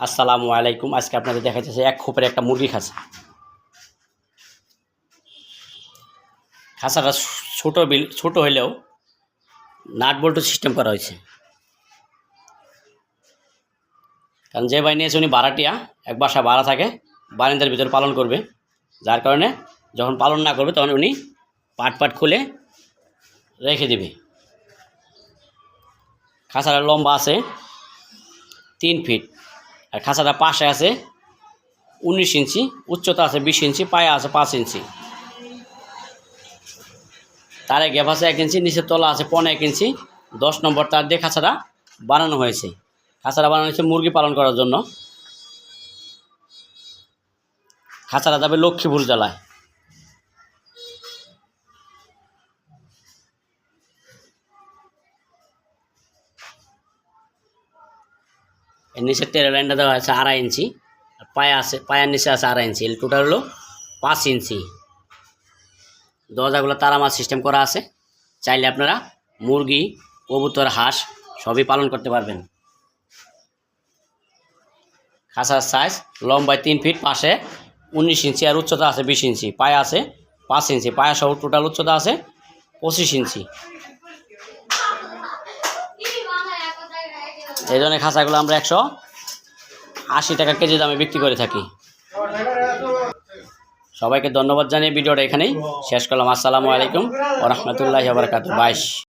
আসসালামু আলাইকুম। আজকে আপনাদের দেখা যাচ্ছে এক খোপের একটা মুরগি খাঁচা খাঁচাটা ছোটো বিল, ছোটো হলেও নাট বল্টু সিস্টেম করা হয়েছে। কারণ যে ভাই নিয়েছে উনি ভাড়াটিয়া এক বাসা ভাড়া থাকে, বারিন্দার ভিতরে পালন করবে। যার কারণে যখন পালন না করবে তখন উনি পাট পাট খুলে রেখে দেবে। খাঁচাটা লম্বা আছে, তিন ফিট। আর খাঁচাটা পাশে আছে উনিশ ইঞ্চি, উচ্চতা আছে বিশ ইঞ্চি, পায়ে আছে পাঁচ ইঞ্চি। তারে গ্যাপ আছে এক ইঞ্চি, নিচের তলা আছে পনেরো এক ইঞ্চি। দশ নম্বর তার দিয়ে খাঁচাটা বানানো হয়েছে। খাঁচাটা বানানো হয়েছে মুরগি পালন করার জন্য। খাঁচাটা যাবে লক্ষ্মীপুর জেলায়। এর নিচে তেরো লাইনটা দেওয়া আছে আড়াই ইঞ্চি। আর পায়ে আছে পায়ের নিচে আছে আড়াই ইঞ্চি। টোটাল হলো পাঁচ ইঞ্চি। দরজাগুলো তারামার সিস্টেম করা আছে। চাইলে আপনারা মুরগি, কবুতর, হাঁস সবই পালন করতে পারবেন। খাঁচার সাইজ লম্বায় তিন ফিট পাশে উনিশ ইঞ্চি আর উচ্চতা আছে বিশ ইঞ্চি। পায়ে আছে পাঁচ ইঞ্চি। পায়ে সহ টোটাল উচ্চতা আছে পঁচিশ ইঞ্চি। এই ধরনের খাঁচাগুলো আমরা একশো আশি টাকা কেজি দামে বিক্রি করে থাকি। সবাইকে ধন্যবাদ জানিয়ে ভিডিওটা এখানেই শেষ করলাম। আসসালামু আলাইকুম ও রহমতুল্লাহ বাইশ